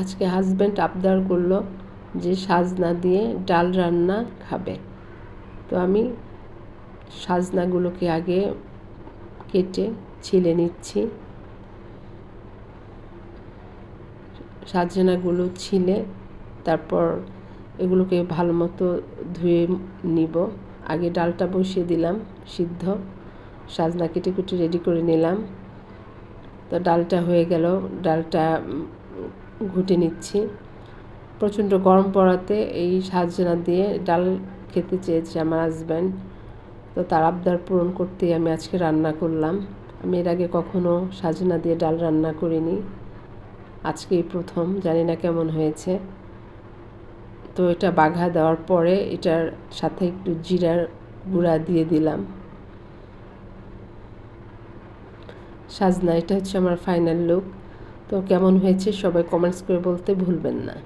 আজকে হাজব্যান্ড আবদার করল যে সাজনা দিয়ে ডাল রান্না খাবে। তো আমি সাজনাগুলোকে আগে কেটে ছিলে নিচ্ছি। সাজনাগুলো ছিলে, তারপর এগুলোকে ভালো মতো ধুয়ে নিব। আগে ডালটা বসিয়ে দিলাম, সিদ্ধ। সাজনা কেটে কুটে রেডি করে নিলাম। তো ডালটা হয়ে গেল। ডালটা ঘুটে নিচ্ছি। প্রচণ্ড গরম পড়াতে এই সাজনা দিয়ে ডাল খেতে চেয়েছে আমার হাজব্যান্ড তো তার আবদার পূরণ করতেই আমি আজকে রান্না করলাম। আমি এর আগে কখনো সাজনা দিয়ে ডাল রান্না করিনি। আজকেই প্রথম, জানি না কেমন হয়েছে। তো এটা বাঘা দেওয়ার পরে এটার সাথে একটু জিরার গুঁড়া দিয়ে দিলাম। সাজনা, এটা হচ্ছে আমার ফাইনাল লুক তো কেমন হয়েছে সবাই কমেন্টস করে বলতে ভুলবেন না।